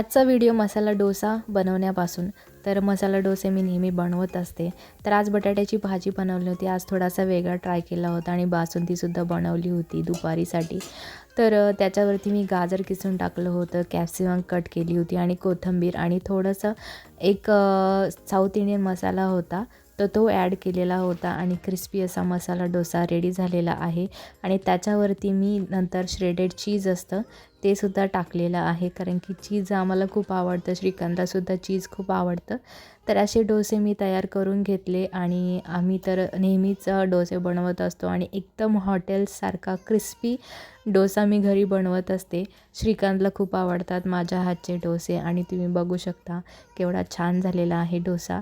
आजचा व्हिडिओ मसाला डोसा बनवण्यापासून. तर मसाला डोसे मी नेहमी बनवत असते. तर आज बटाट्याची भाजी बनवली होती. आज थोडासा वेगळा ट्राय केला होता आणि बासुंदीसुद्धा बनवली होती दुपारीसाठी. तर त्याच्यावरती मी गाजर किसून टाकलं होतं कॅप्सिकम कट केली होती आणि कोथिंबीर आणि थोडंसं एक साऊथ इंडियन मसाला होता. तर तो ॲड केलेला होता आणि क्रिस्पी असा मसाला डोसा रेडी झालेला आहे. आणि त्याच्यावरती मी नंतर श्रेडेड चीज असतं ते सुद्धा टाकलेलं आहे. कारण की चीज आम्हाला खूप आवडतं. श्रीकांतलासुद्धा चीज खूप आवडतं. तर असे डोसे मी तयार करून घेतले आणि आम्ही तर नेहमीच डोसे बनवत असतो आणि एकदम हॉटेलसारखा क्रिस्पी डोसा मी घरी बनवत असते. श्रीकांतला खूप आवडतात माझ्या हातचे डोसे आणि तुम्ही बघू शकता केवढा छान झालेला आहे डोसा.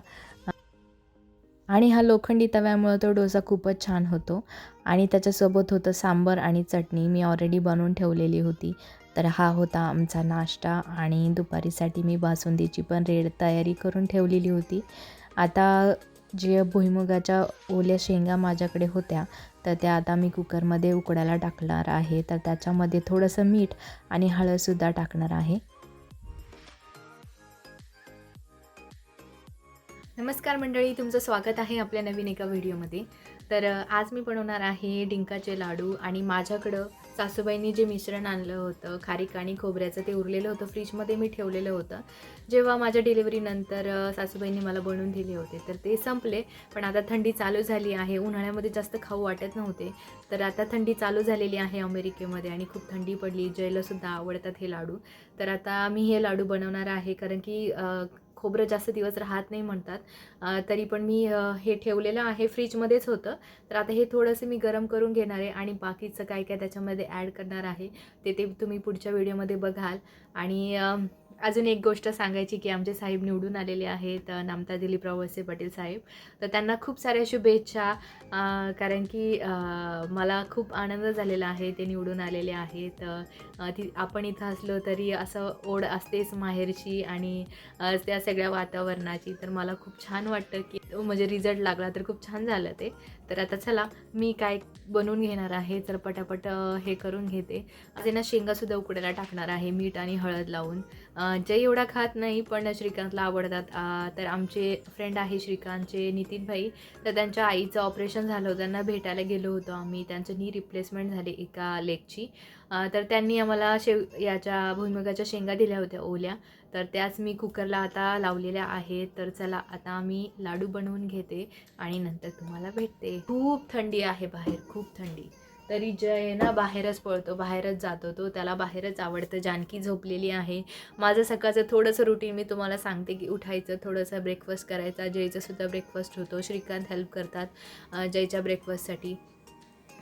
आणि हा लोखंडी तव्यामुळं तो डोसा खूपच छान होतो. आणि त्याच्यासोबत होतं सांबर आणि चटणी. मी ऑलरेडी बनवून ठेवलेली होती. तर हा होता आमचा नाश्ता आणि दुपारीसाठी मी बासुंदीची पण रेड तयारी करून ठेवलेली होती. आता जे भुईमुगाच्या ओल्या शेंगा माझ्याकडे होत्या तर त्या आता मी कुकरमध्ये उकडायला टाकणार आहे. तर त्याच्यामध्ये थोडंसं मीठ आणि हळदसुद्धा टाकणार आहे. नमस्कार मंडळी तुमचं स्वागत आहे आपल्या नवीन एका व्हिडिओमध्ये. तर आज मी बनवणार आहे डिंकाचे लाडू आणि माझ्याकडं सासूबाईंनी जे मिश्रण आणलं होतं खारीक आणि खोबऱ्याचं ते उरलेलं होतं फ्रीजमध्ये मी ठेवलेलं होतं. जेव्हा माझ्या डिलिव्हरीनंतर सासूबाईंनी मला बनवून दिले होते तर ते संपले. पण आता थंडी चालू झाली आहे उन्हाळ्यामध्ये जास्त खाऊ वाटत नव्हते. तर आता थंडी चालू झालेली आहे अमेरिकेमध्ये आणि खूप थंडी पडली जयलासुद्धा आवडतात हे लाडू. तर आता मी हे लाडू बनवणार आहे कारण की खोबरं जास्त दिवस राहत नाही म्हणतात. तरी पण मी हे ठेवलेलं आहे फ्रीजमध्येच होतं. तर आता हे थोडंसं मी गरम करून घेणार आहे आणि बाकीचं काय काय त्याच्यामध्ये ॲड करणार आहे ते ते तुम्ही पुढच्या व्हिडिओमध्ये बघाल. आणि अजून एक गोष्ट सांगायची की आमचे साहेब निवडून आलेले आहेत नामता दिलीपराव वसे पाटील साहेब. तर त्यांना खूप साऱ्या शुभेच्छा कारण की मला खूप आनंद झालेला आहे ते निवडून आलेले आहेत. ती आपण इथं असलो तरी असं ओढ असतेच माहेरची आणि त्या सगळ्या वातावरणाची. तर मला खूप छान वाटतं की म्हणजे रिझल्ट लागला तर खूप छान झालं ते. तर आता चला मी काय बनवून घेणार आहे तर पटापट हे करून घेते. असे ना शेंगासुद्धा उकडायला टाकणार आहे मीठ आणि हळद लावून. जे एवढा खात नाही पण श्रीकांतला आवडतात. तर आमचे फ्रेंड आहे श्रीकांतचे नितीन भाई. तर त्यांच्या आईचं ऑपरेशन झालं होतं त्यांना भेटायला गेलो होतो आम्ही. त्यांचं नी रिप्लेसमेंट झाली एका लेगची तर त्यांनी आम्हाला शेव याच्या भुईमुगाच्या शेंगा दिल्या होत्या ओल्या. तर त्याच मी कुकरला आता लावलेल्या आहेत. तर चला आता मी लाडू बनवून घेते आणि नंतर तुम्हाला भेटते. खूप थंडी आहे बाहेर खूप थंडी. तरी जय ना बाहेरच पळतो बाहेरच जातो तो. त्याला बाहेरच आवडतं. जानकी झोपलेली आहे. माझं सकाळचं थोडंसं रुटीन मी तुम्हाला सांगते की उठायचं थोडंसं ब्रेकफास्ट करायचा. जयचं सुद्धा ब्रेकफास्ट होतो. श्रीकांत हेल्प करतात जयच्या ब्रेकफास्टसाठी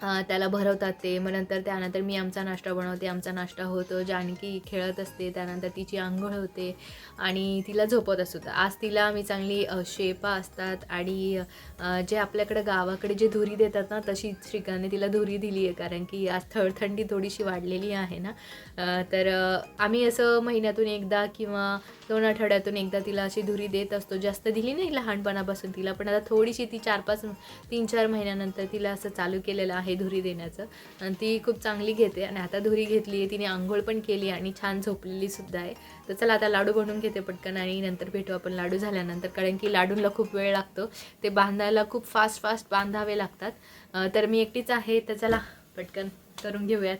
त्याला भरवतात ते. मग नंतर त्यानंतर मी आमचा नाश्ता बनवते. आमचा नाश्ता होतो. जानकी खेळत असते. त्यानंतर तिची आंघोळ होते. आणि तिला झोपत असतो. आज तिला आम्ही चांगली शेपा असतात. आणि जे आपल्याकडे गावाकडे जे धुरी देतात ना तशी श्रीकांतने तिला धुरी दिली आहे. कारण की आज थळ थंडी थोडीशी वाढलेली आहे ना. तर आम्ही असं महिन्यातून एकदा किंवा दोन आठवड्यातून एकदा तिला अशी धुरी देत असतो. जास्त दिली नाही लहानपणापासून तिला पण आता थोडीशी ती चार पाच तीन चार महिन्यानंतर तिला असं चालू केलेलं आहे धुरी देण्याचं. आणि ती खूप चांगली घेते आणि आता धुरी घेतली आहे तिने आंघोळ पण केली आणि छान झोपलेली सुद्धा आहे. तर चला आता लाडू बनवून घेते पटकन आणि नंतर भेटू आपण लाडू झाल्यानंतर कारण की लाडूला खूप वेळ लागतो. ते बांधायला खूप फास्ट फास्ट बांधावे लागतात. तर मी एकटीच आहे तर चला पटकन करून घेऊयात.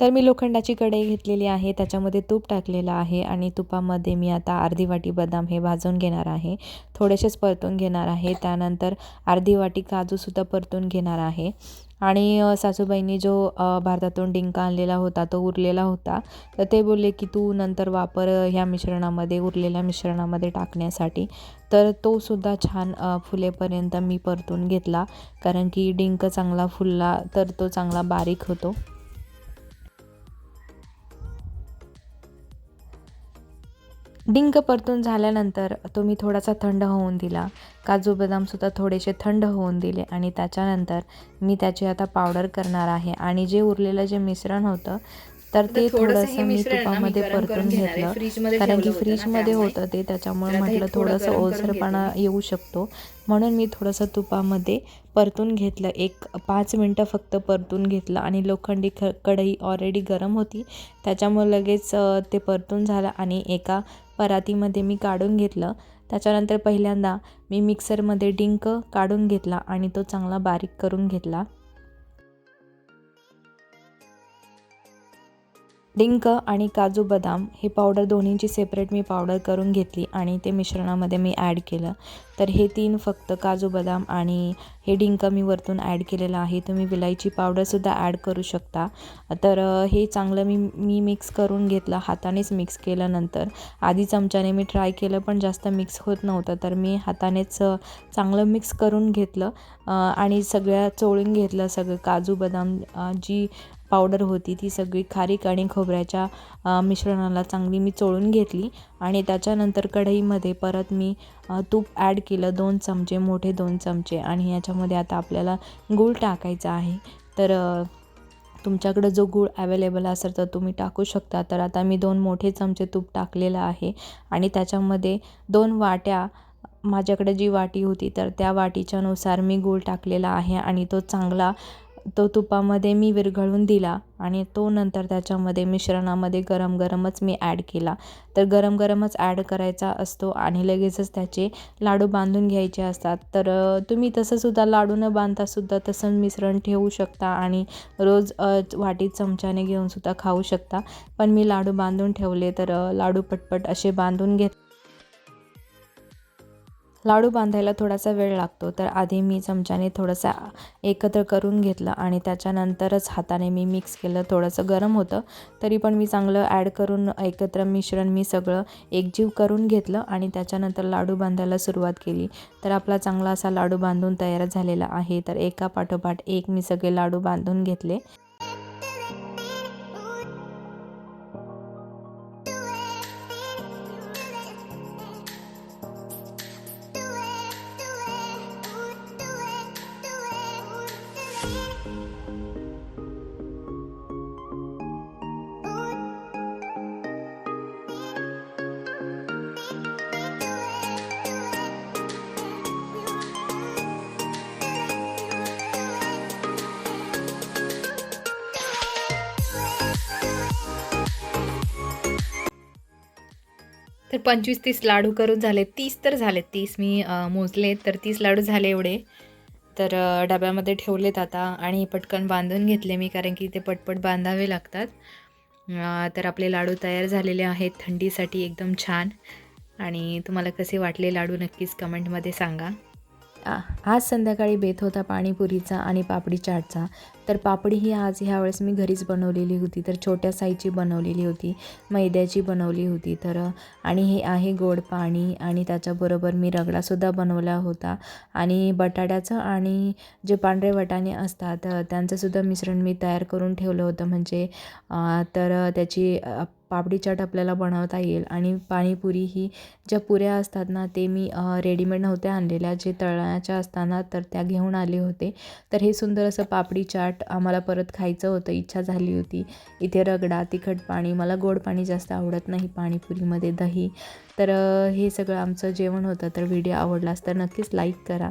तर मी लोखंडाची कढई घेतलेली आहे त्याच्यामध्ये तूप टाकलेलं आहे आणि तुपामध्ये मी आता अर्धी वाटी बदाम हे भाजून घेणार आहे. थोडेसेच परतून घेणार आहे. त्यानंतर अर्धी वाटी काजूसुद्धा परतून घेणार आहे. आणि सासूबाईंनी जो भारतातून डिंका आणलेला होता तो उरलेला होता. तर ते बोलले की तू नंतर वापर ह्या मिश्रणामध्ये उरलेल्या मिश्रणामध्ये टाकण्यासाठी. तर तो सुद्धा छान फुलेपर्यंत मी परतून घेतला. कारण की डिंक चांगला फुलला तर तो चांगला बारीक होतो. डिंक परतून झाल्यानंतर तो मी थोडासा थंड होऊन दिला. काजू बदामसुद्धा थोडेसे थंड होऊन दिले आणि त्याच्यानंतर मी त्याची आता पावडर करणार आहे. आणि जे उरलेलं जे मिश्रण होतं तर ते थोडंसं मी तुपामध्ये परतून. घेतलं. कारण की फ्रीजमध्ये. होतं ते त्याच्यामुळे म्हटलं थोडं थोडंसं ओलसरपणा घेते येऊ शकतो. म्हणून मी थोडंसं तुपामध्ये परतून घेतलं. एक पाच मिनटं फक्त परतून घेतलं आणि लोखंडी ख कढई ऑलरेडी गरम होती. त्याच्यामुळे लगेच ते परतून झालं आणि एका परातीमध्ये मी काढून घेतलं. त्याच्यानंतर पहिल्यांदा मी मिक्सरमध्ये डिंक काढून घेतला आणि तो चांगला बारीक करून घेतला. डिंक आणि काजू बदाम हे पावडर दोन्हींची सेपरेट मी पावडर करून घेतली आणि ते मिश्रणामध्ये मी ॲड केलं. तर हे तीन फक्त काजू बदाम आणि हे डिंक मी वरतून ॲड केलेलं आहे. तुम्ही विलायची पावडरसुद्धा ॲड करू शकता. तर हे चांगलं मी मी मिक्स करून घेतलं हातानेच मिक्स केलं नंतर आधी चमच्याने मी ट्राय केलं पण जास्त मिक्स होत नव्हतं. तर मी हातानेच चांगलं मिक्स करून घेतलं. आणि सगळ्या चोळून घेतलं सगळं काजू बदाम जी पावडर होती ती सगळी खारीक आणि खोबऱ्याच्या मिश्रणाला चांगली मी चोळून घेतली आणि त्याच्यानंतर कढईमध्ये परत मी तूप ॲड केलं दोन चमचे मोठे दोन चमचे आणि याच्यामध्ये आता आपल्याला गूळ टाकायचा आहे. तर तुमच्याकडं जो गूळ अवेलेबल असेल तर तुम्ही टाकू शकता. तर आता मी दोन मोठे चमचे तूप टाकलेलं आहे आणि त्याच्यामध्ये दोन वाट्या माझ्याकडे जी वाटी होती तर त्या वाटीच्यानुसार मी गूळ टाकलेला आहे आणि तो चांगला तो तुपामध्ये मी विरघळून दिला आणि तो नंतर त्याच्यामध्ये मिश्रणामध्ये गरम गरमच मी ॲड केला. तर गरम गरमच ॲड करायचा असतो आणि लगेचच त्याचे लाडू बांधून घ्यायचे असतात. तर तुम्ही तसंसुद्धा लाडू न बांधतासुद्धा तसं मिश्रण ठेवू शकता आणि रोज वाटीत चमच्याने घेऊनसुद्धा खाऊ शकता. पण मी लाडू बांधून ठेवले तर लाडू पटपट असे बांधून घेत लाडू बांधायला थोडासा वेळ लागतो. तर आधी मी चमच्याने थोडंसं एकत्र करून घेतलं आणि त्याच्यानंतरच हाताने मी मिक्स केलं. थोडंसं गरम होतं. तरी पण मी चांगलं ॲड करून एकत्र मिश्रण मी सगळं एकजीव करून घेतलं आणि त्याच्यानंतर लाडू बांधायला सुरुवात केली. तर आपला चांगला असा लाडू बांधून तयार झालेला आहे. तर एका पाठोपाठ एक मी सगळे लाडू बांधून घेतले. तर पंचवीस तीस लाडू करून झाले. तीस तर झाले. तीस मी मोजले तर तीस लाडू झाले एवढे. तर डब्यामध्ये ठेवलेत आता आणि पटकन बांधून घेतले मी कारण की ते पटपट बांधावे लागतात. तर आपले लाडू तयार झालेले आहेत थंडीसाठी एकदम छान. आणि तुम्हाला कसे वाटले लाडू नक्कीच कमेंटमध्ये सांगा. आज संध्याकाळी बेत होता पाणीपुरीचा आणि पापडी चाटचा. तर पापडी ही आज ह्यावेळेस मी घरीच बनवलेली होती. तर छोट्या साईजची बनवलेली होती मैद्याची बनवली होती. तर आणि हे आहे गोड पाणी आणि त्याच्याबरोबर मी रगडासुद्धा बनवला होता. आणि बटाट्याचं आणि जे पांढरे वटाणे असतात त्यांचंसुद्धा मिश्रण मी तयार करून ठेवलं होतं. म्हणजे तर त्याची पापडी चाट आपल्याला बनवता येईल आणि पाणीपुरी ही ज्या पुऱ्या असतात ना ते मी रेडीमेड नव्हत्या आणलेल्या जे तळण्याच्या असताना तर त्या घेऊन आले होते. तर हे सुंदर असं पापडी चाट आम्हाला परत खायचं होतं इच्छा झाली होती. इथे रगडा तिखट पाणी मला गोड पाणी जास्त आवडत नाही पाणीपुरीमध्ये दही. तर हे सगळं आमचं जेवण होतं. तर व्हिडिओ आवडलास तर नक्कीच लाईक करा.